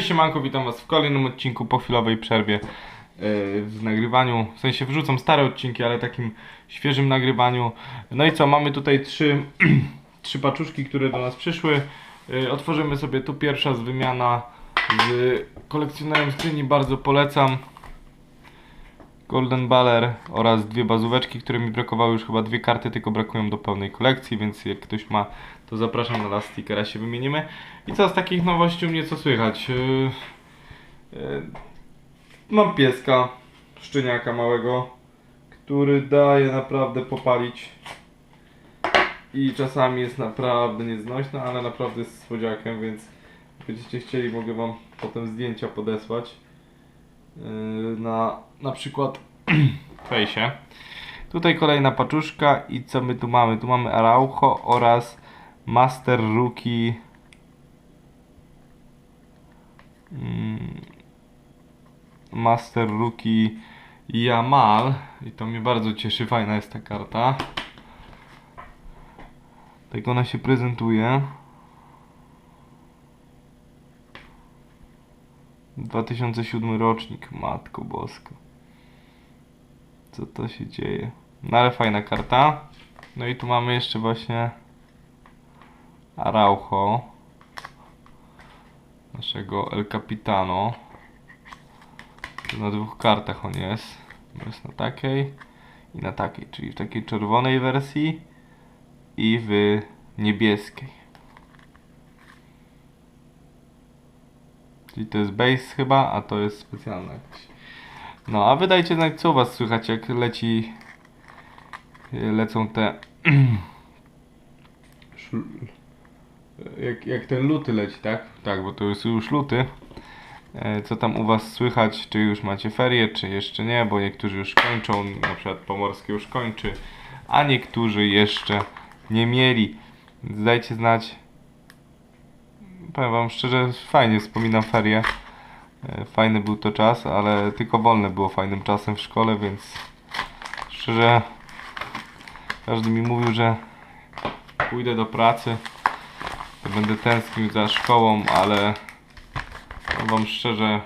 Siemanko, witam was w kolejnym odcinku po chwilowej przerwie yy, w nagrywaniu. W sensie wrzucam stare odcinki, ale takim świeżym nagrywaniu. No i co, mamy tutaj trzy, trzy paczuszki, które do nas przyszły. Yy, otworzymy sobie tu pierwsza z wymiana z kolekcjonerem skrzyni, bardzo polecam. Golden Baller oraz dwie bazóweczki, które mi brakowały już chyba dwie karty, tylko brakują do pełnej kolekcji, więc jak ktoś ma, to zapraszam na last stickera, się wymienimy. I co z takich nowości u mnie co słychać? Yy, yy, mam pieska, szczeniaka małego, który daje naprawdę popalić. I czasami jest naprawdę nieznośny, ale naprawdę jest słodziakiem, więc będziecie chcieli, mogę wam potem zdjęcia podesłać na na przykład fejsie. Tutaj kolejna paczuszka i co my tu mamy? Tu mamy Araujo oraz Master Rookie mm, Master Rookie Jamal i to mnie bardzo cieszy, fajna jest ta karta. Tak ona się prezentuje. 2007 rocznik, matko boska. Co to się dzieje? No ale fajna karta. No i tu mamy jeszcze właśnie Araujo. Naszego El Capitano. Tu na dwóch kartach on jest. Jest na takiej i na takiej, czyli w takiej czerwonej wersji i w niebieskiej. Czyli to jest base chyba, a to jest specjalna jakaś. No, a wydajcie znać co u was słychać jak leci lecą te jak, jak ten luty leci, tak? Tak, bo to jest już luty. E, Co tam u was słychać? Czy już macie ferie, czy jeszcze nie? Bo niektórzy już kończą, na przykład Pomorskie już kończy, a niektórzy jeszcze nie mieli. Dajcie znać. Powiem wam szczerze, fajnie wspominam ferie. E, Fajny był to czas, ale tylko wolne było fajnym czasem w szkole, więc szczerze każdy mi mówił, że pójdę do pracy, to będę tęsknił za szkołą, ale powiem wam szczerze,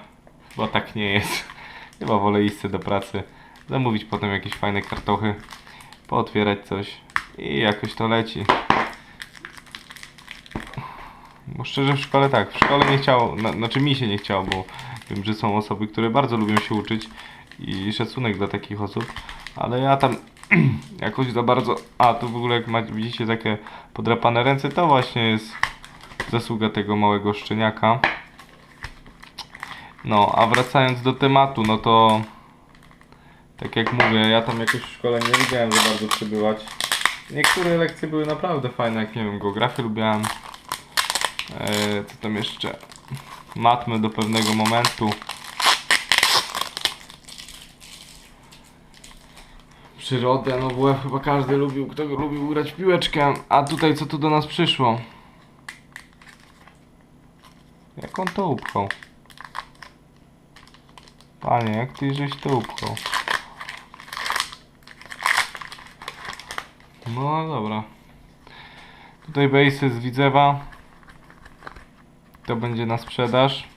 chyba tak nie jest. Chyba wolę iść do pracy, zamówić potem jakieś fajne kartochy, pootwierać coś i jakoś to leci. Bo szczerze w szkole tak, w szkole nie chciało, na, znaczy mi się nie chciało, bo wiem, że są osoby, które bardzo lubią się uczyć i szacunek dla takich osób, ale ja tam jakoś za bardzo, a tu w ogóle jak widzicie takie podrapane ręce, to właśnie jest zasługa tego małego szczeniaka. No, a wracając do tematu, no to tak jak mówię, ja tam jakoś w szkole nie lubiłem za bardzo przebywać. Niektóre lekcje były naprawdę fajne, jak nie wiem, geografię lubiłem. Co tam jeszcze? Matmy do pewnego momentu. Przyrodę, no bo chyba każdy lubił, kto lubił grać w piłeczkę. A tutaj co tu do nas przyszło? Jak on to upchał? Panie, jak ty żeś to upchał? No dobra. Tutaj base z Widzewa. To będzie na sprzedaż.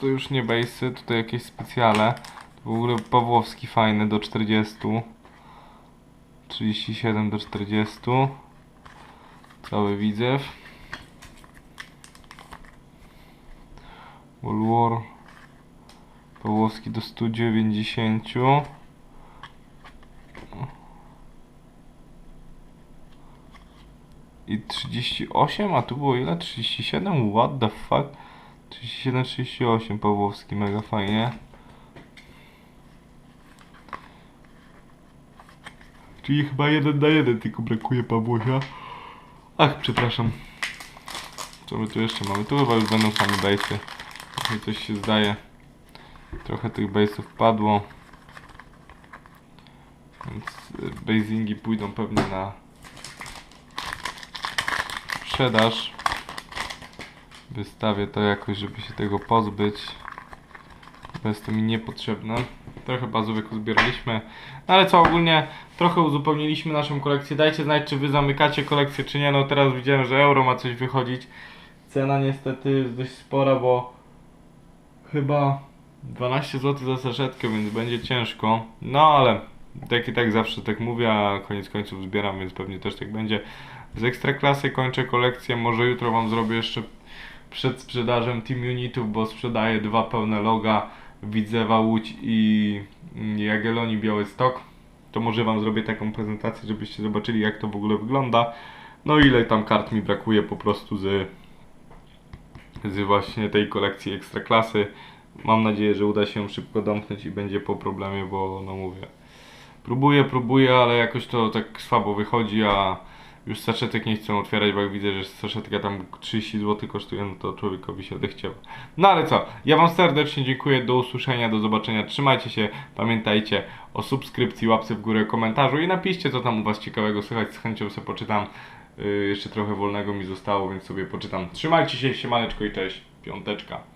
To już nie base'y, tutaj jakieś specjale. W ogóle Pawłowski fajny do 40. 37 do 40. Cały widzew. World War. Pawłowski do 190. I 38, a tu było ile? 37? What the fuck? 37, 38 Pawłowski, mega fajnie. Czyli chyba jeden na jeden tylko brakuje Pawłosia. Ach, przepraszam. Co my tu jeszcze mamy? Tu chyba już będą same bejsy. Trochę coś się zdaje. Trochę tych bejsów padło. Więc y, basingi pójdą pewnie na sprzedaż. Wystawię to jakoś, żeby się tego pozbyć. Bo jest to mi niepotrzebne. trochę bazówek uzbieraliśmy. No ale co, ogólnie trochę uzupełniliśmy naszą kolekcję. Dajcie znać, czy wy zamykacie kolekcję, czy nie. No teraz widziałem, że euro ma coś wychodzić. Cena niestety jest dość spora, bo chyba 12 zł za saszetkę, więc będzie ciężko. No ale tak i tak zawsze tak mówię, a koniec końców zbieram, więc pewnie też tak będzie. Z ekstraklasy kończę kolekcję. Może jutro wam zrobię jeszcze przed sprzedażą Team Unitów, bo sprzedaję dwa pełne loga Widzewa Łódź i mm, Jagiellonii Białystok. To może wam zrobię taką prezentację, żebyście zobaczyli jak to w ogóle wygląda. No ile tam kart mi brakuje po prostu z, z właśnie tej kolekcji Ekstraklasy. Mam nadzieję, że uda się ją szybko domknąć i będzie po problemie, bo no mówię. Próbuję, próbuję, ale jakoś to tak słabo wychodzi, a już saszetek nie chcę otwierać, bo jak widzę, że saszetka tam 30 zł kosztuje, no to człowiekowi się odechciewa. No ale co, ja wam serdecznie dziękuję, do usłyszenia, do zobaczenia, trzymajcie się, pamiętajcie o subskrypcji, łapce w górę, komentarzu i napiszcie co tam u was ciekawego słychać, z chęcią sobie poczytam. Yy, jeszcze trochę wolnego mi zostało, więc sobie poczytam. Trzymajcie się, siemaneczko i cześć, piąteczka.